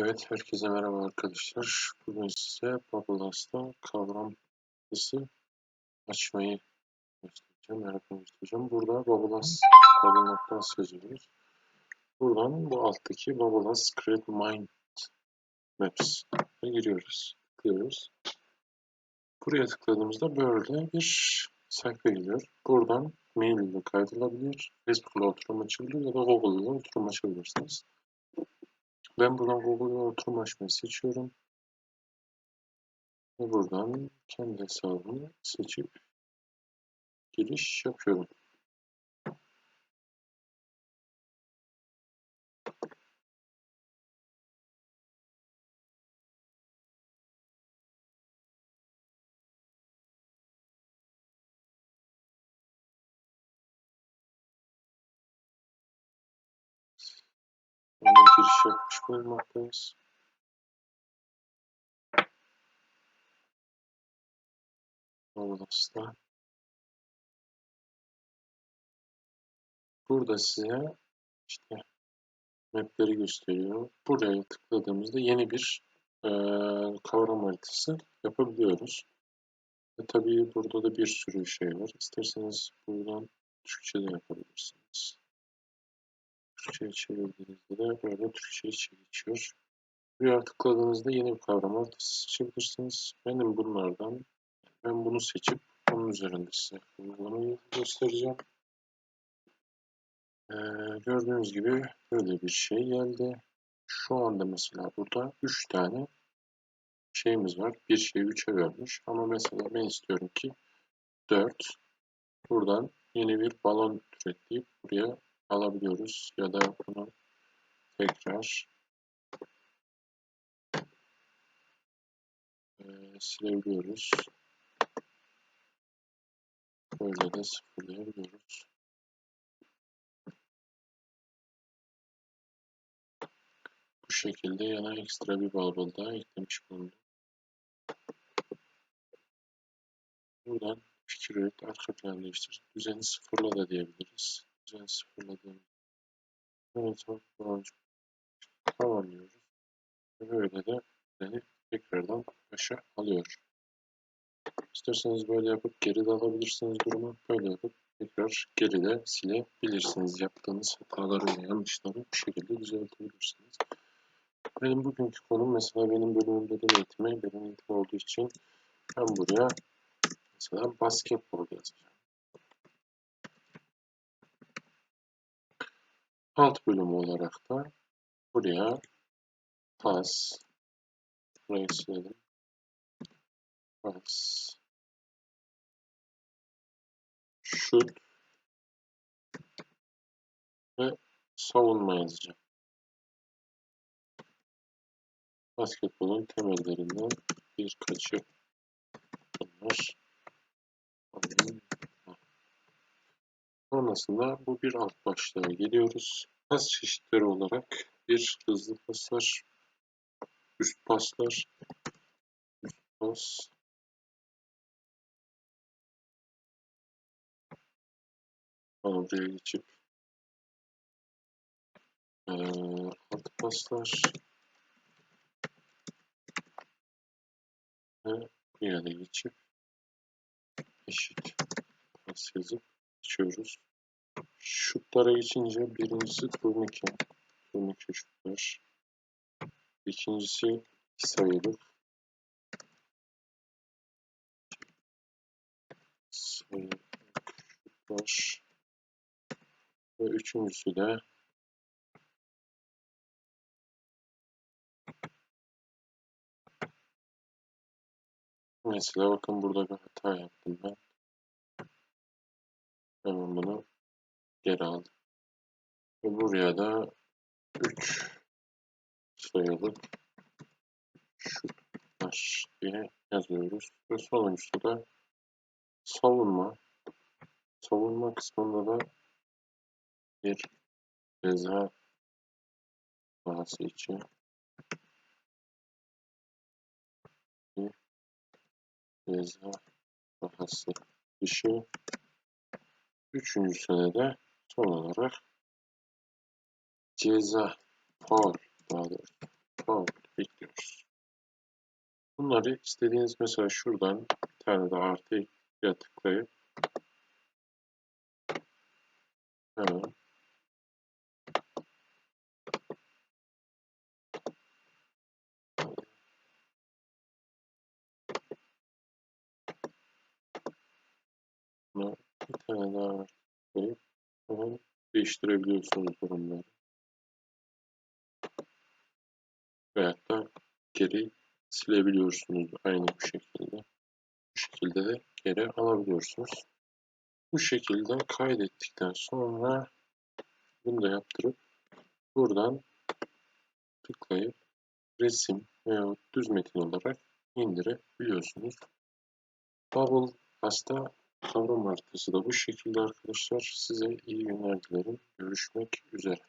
Evet, herkese merhaba arkadaşlar. Bugün size Bubble'da kavram yapısı açmayı göstereceğim, yaratmayı göstereceğim. Burada Bubble'as, Bubble.as yazıyoruz. Buradan bu alttaki Bubble'as Create Mind Maps giriyoruz. Tıklıyoruz. Buraya tıkladığımızda böyle bir sayfa geliyor. Buradan mail ile kaydolabilir, Facebook ile oturum açabilir ya da Google ile oturum açabilirsiniz. Ben buradan Google'da oturum açmayı seçiyorum. Ve buradan kendi hesabımı seçip giriş yapıyorum. Giriş yapmış bulunmaktayız. Dolayısıyla burada size işte mapleri gösteriyor. Buraya tıkladığımızda yeni bir e, kavram haritası yapabiliyoruz. E, tabii burada da bir sürü şey var. İsterseniz buradan Türkçe de yapabilirsiniz. Türkçe'ye çevirdiğinizde de böyle Türkçe'ye geçiyor. Buraya tıkladığınızda yeni bir kavram haritası seçebilirsiniz. Benim bunlardan ben bunu seçip onun üzerinde size uygulamayı göstereceğim. Ee, gördüğünüz gibi böyle bir şey geldi. Şu anda mesela burada 3 tane şeyimiz var. Bir şeyi 3'e vermiş. Ama mesela ben istiyorum ki 4. Buradan yeni bir balon türetleyip buraya alabiliyoruz. Ya da bunu tekrar e, silebiliyoruz. Böyle de sıfırlayabiliyoruz. Bu şekilde yana ekstra bir bubble daha eklemiş bulundum. Buradan fikir üret, arka plan değiştir. Düzeni sıfırla da diyebiliriz. Düzeni sıfırladığımız Evet, tamamlıyoruz. Ve böyle de düzeni tekrardan başa alıyor. İsterseniz böyle yapıp geri de alabilirsiniz durumu. Böyle yapıp tekrar geride silebilirsiniz. Yaptığınız hataları ve yanlışları bu şekilde düzeltebilirsiniz. Benim bugünkü konum mesela benim bölümüm beden eğitimi, beden eğitimi olduğu için ben buraya mesela basketbol yazacağım. Alt bölümü olarak da buraya pas, burayı silelim. Pas, şut ve savunma yazacağım. Basketbolun temellerinden birkaçı bunlar. Sonrasında bu bir alt başlığa geliyoruz. Pas çeşitleri olarak bir hızlı paslar, üst paslar, üst pas, buraya geçip e, alt paslar ve buraya da geçip eşit pas yazıp geçiyoruz. Şutlara geçince birincisi turnike. Turnike şutlar. İkincisi. Sayılık şutlar. Ve üçüncüsü de Mesela bakın burada bir hata yaptım ben. Hemen bunu geri aldım. Ve buraya da 3 sayılık şutlar diye yazıyoruz. Ve sonuncusu da savunma. Savunma kısmında da bir ceza sahası için bir ceza sahası dışı üçüncüsüne de son olarak ceza faul daha doğrusu Bubble ekliyoruz. Bunları istediğiniz mesela şuradan bir tane daha artı ya tıklayıp hemen koyup hemen değiştirebiliyorsunuz durumları. Veyahut da geri silebiliyorsunuz aynı bu şekilde. Bu şekilde de geri alabiliyorsunuz. Bu şekilde kaydettikten sonra bunu da yaptırıp buradan tıklayıp resim veya düz metin olarak indirebiliyorsunuz. Bubble hasta kavram haritası da bu şekilde arkadaşlar. Size iyi günler dilerim. Görüşmek üzere.